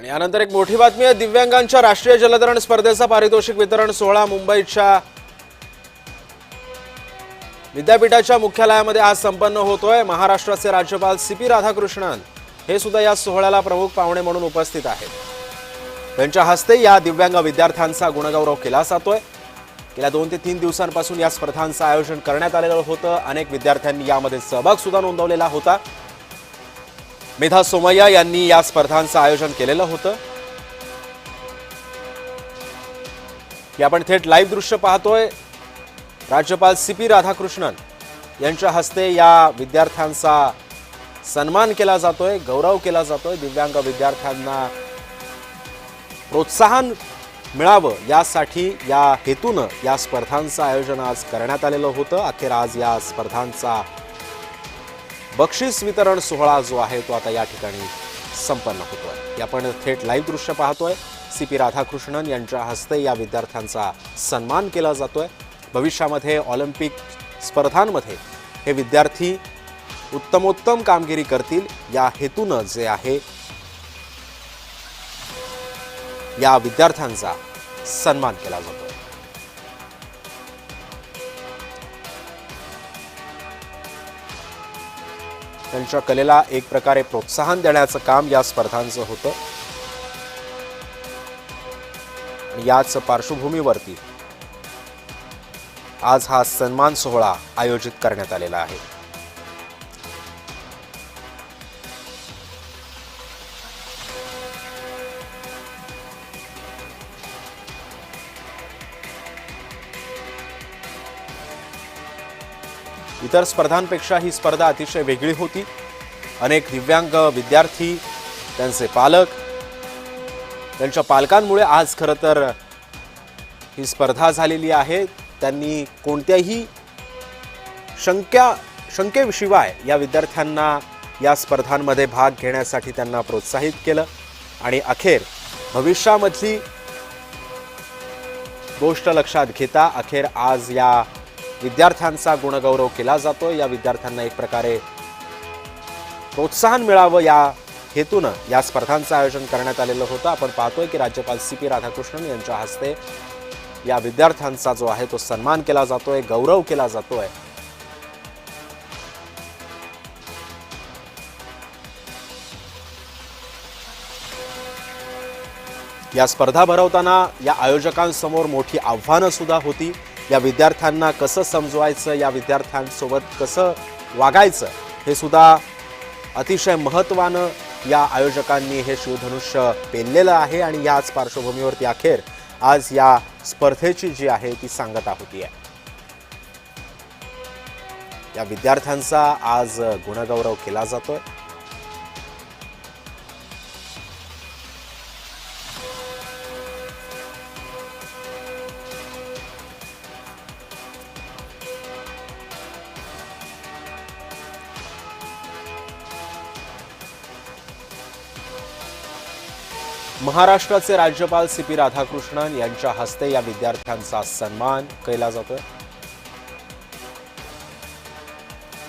आणि यानंतर एक मोठी बातमी आहे. दिव्यांगांच्या राष्ट्रीय जलतरण स्पर्धेचा पारितोषिक वितरण सोहळा मुंबईच्या विद्यापीठाच्या मुख्यालयामध्ये आज संपन्न होतोय. महाराष्ट्राचे राज्यपाल सी पी राधाकृष्णन हे सुद्धा या सोहळ्याला प्रमुख पाहुणे म्हणून उपस्थित आहेत. त्यांच्या हस्ते या दिव्यांग विद्यार्थ्यांचा गुणगौरव केला जातोय. गेल्या दोन ते तीन दिवसांपासून या स्पर्धांचं आयोजन करण्यात आलेलं होतं. अनेक विद्यार्थ्यांनी यामध्ये सहभाग सुद्धा नोंदवलेला होता. मेधा सोमय्या यांनी या स्पर्धांचं आयोजन केलेलं होतं. की आपण थेट लाईव्ह दृश्य पाहतोय. राज्यपाल सी पी राधाकृष्णन यांच्या हस्ते या विद्यार्थ्यांचा सन्मान केला जातोय गौरव केला जातोय. दिव्यांग विद्यार्थ्यांना प्रोत्साहन मिळावं यासाठी या हेतूनं या स्पर्धांचं आयोजन आज करण्यात आलेलं होतं. अखेर आज या स्पर्धांचा बक्षीस वितरण सोहळा जो आहे तो आता या ठिकाणी संपन्न होतोय. आपण थेट लाईव्ह दृश्य पाहतोय. सी पी राधाकृष्णन यांच्या हस्ते या विद्यार्थ्यांचा सन्मान केला जातोय. भविष्यामध्ये ऑलिम्पिक स्पर्धांमध्ये हे विद्यार्थी उत्तमोत्तम कामगिरी करतील. या हेतूनं जे आहे या विद्यार्थ्यांचा सन्मान केला जातो. त्यांच्या कलेला एक प्रकारे प्रोत्साहन देण्याचं काम या स्पर्धांचं होतं. आणि याच पार्श्वभूमीवरती आज हा सन्मान सोहळा आयोजित करण्यात आलेला आहे. इतर स्पर्धांपेक्षा ही स्पर्धा अतिशय वेगळी होती. अनेक दिव्यांग विद्यार्थी त्यांचे पालक त्यांच्या पालकांमुळे आज खरं तर ही स्पर्धा झालेली आहे. त्यांनी कोणत्याही शंक्या शंकेशिवाय या विद्यार्थ्यांना या स्पर्धांमध्ये भाग घेण्यासाठी त्यांना प्रोत्साहित केलं. आणि अखेर भविष्यामधली गोष्ट लक्षात घेता अखेर आज या विद्यार्थ्यांचा गुणगौरव केला जातो. या विद्यार्थ्यांना एक प्रकारे प्रोत्साहन मिळावं या हेतूनं या स्पर्धांचं आयोजन करण्यात आलेलं होतं. आपण पाहतोय की राज्यपाल सी पी राधाकृष्णन यांच्या हस्ते या विद्यार्थ्यांचा जो आहे तो सन्मान केला जातोय गौरव केला जातोय. या स्पर्धा भरवताना या आयोजकांसमोर मोठी आव्हानं सुद्धा होती. या विद्यार्थ्यांना कसं समजवायचं या विद्यार्थ्यांसोबत कसं वागायचं हे सुद्धा अतिशय महत्त्वानं या आयोजकांनी हे शिवधनुष्य पेललेलं आहे आणि याच पार्श्वभूमीवरती अखेर आज या स्पर्धेची जी आहे ती सांगता होती आहे या विद्यार्थ्यांचा आज गुणगौरव केला जातोय. महाराष्ट्राचे राज्यपाल सी पी राधाकृष्णन यांच्या हस्ते या विद्यार्थ्यांचा सन्मान केला जातोय.